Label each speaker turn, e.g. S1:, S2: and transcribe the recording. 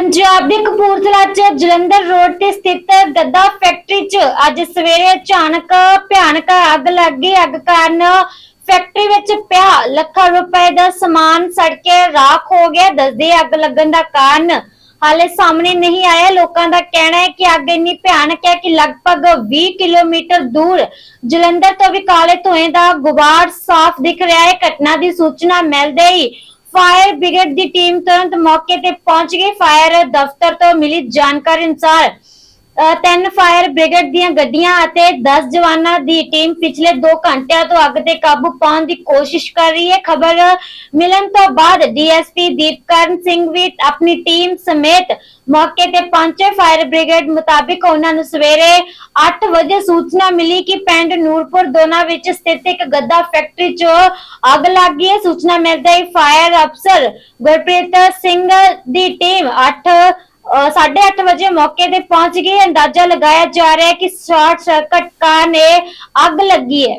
S1: ਪੰਜਾਬ ਦੇ ਕਪੂਰਥਲਾ 'ਚ ਜਲੰਧਰ ਰੋਡ ਤੇ ਸਥਿਤ ਗੱਦਾ ਫੈਕਟਰੀ 'ਚ ਅੱਜ ਸਵੇਰੇ ਅਚਾਨਕ ਭਿਆਨਕ ਅੱਗ ਲੱਗ ਗਈ। ਅੱਗ ਕਾਰਨ ਫੈਕਟਰੀ ਵਿੱਚ ਪਿਆ ਲੱਖਾਂ ਰੁਪਏ ਦਾ ਸਮਾਨ ਸੜ ਕੇ ਰਾਖ ਹੋ ਗਿਆ। ਦੱਸਦੇ ਅੱਗ ਲੱਗਣ ਦਾ ਕਾਰਨ ਹਾਲੇ ਸਾਹਮਣੇ ਨਹੀਂ ਆਇਆ। ਲੋਕਾਂ ਦਾ ਕਹਿਣਾ ਹੈ ਕਿ ਅੱਗ ਇੰਨੀ ਭਿਆਨਕ ਹੈ ਕਿ ਲਗਭਗ 20 ਕਿਲੋਮੀਟਰ ਦੂਰ ਜਲੰਧਰ ਤੋਂ ਵੀ ਕਾਲੇ ਧੂਏ ਦਾ ਗੁਬਾਰ ਸਾਫ਼ ਦਿਖ ਰਿਹਾ ਹੈ। ਘਟਨਾ ਦੀ ਸੂਚਨਾ ਮਿਲਦੇ ਹੀ ਫਾਇਰ ਬ੍ਰਿਗੇਡ ਦੀ ਟੀਮ ਤੁਰੰਤ ਮੌਕੇ ਤੇ ਪਹੁੰਚ ਗਈ। ਫਾਇਰ ਦਫ਼ਤਰ ਤੋਂ ਮਿਲੀ ਜਾਣਕਾਰੀ ਅਨੁਸਾਰ ਤਿੰਨ ਫਾਇਰ ਬ੍ਰਿਗੇਡ ਦੀਆਂ ਗੱਡੀਆਂ ਅਤੇ 10 ਜਵਾਨਾਂ ਦੀ ਟੀਮ ਪਿਛਲੇ 2 ਘੰਟਿਆਂ ਤੋਂ ਅੱਗ ਤੇ ਕਾਬੂ ਪਾਉਣ ਦੀ ਕੋਸ਼ਿਸ਼ ਕਰ ਰਹੀ ਹੈ। ਖਬਰ ਮਿਲਣ ਤੋਂ ਬਾਅਦ ਡੀਐਸਪੀ ਦੀਪਕਰਨ ਸਿੰਘ ਵੀ ਆਪਣੀ ਟੀਮ ਸਮੇਤ ਮੌਕੇ ਤੇ ਪਹੁੰਚੇ। ਫਾਇਰ ਬ੍ਰਿਗੇਡ ਮੁਤਾਬਿਕ ਉਹਨਾਂ ਨੂੰ ਸਵੇਰੇ 8 ਵਜੇ ਸੂਚਨਾ ਮਿਲੀ ਕਿ ਪਿੰਡ ਨੂਰਪੁਰ ਦੋਨਾ ਵਿੱਚ ਸਥਿਤ ਇੱਕ ਗੱਦਾ ਫੈਕਟਰੀ 'ਚ ਅੱਗ ਲੱਗ ਗਈ ਹੈ। ਸੂਚਨਾ ਮਿਲਦੇ ਹੀ ਫਾਇਰ ਅਫਸਰ ਗੁਰਪ੍ਰੀਤ ਸਿੰਘ ਦੀ ਟੀਮ 8 ਸਾਢੇ ਅੱਠ ਵਜੇ ਮੌਕੇ ਤੇ ਪਹੁੰਚ ਗਏ। ਅੰਦਾਜ਼ਾ ਲਗਾਇਆ ਜਾ ਰਿਹਾ ਹੈ ਕਿ ਸ਼ਾਰਟ ਸਰਕਟ ਕਾਰਨ ਇਹ ਅੱਗ ਲੱਗੀ ਹੈ।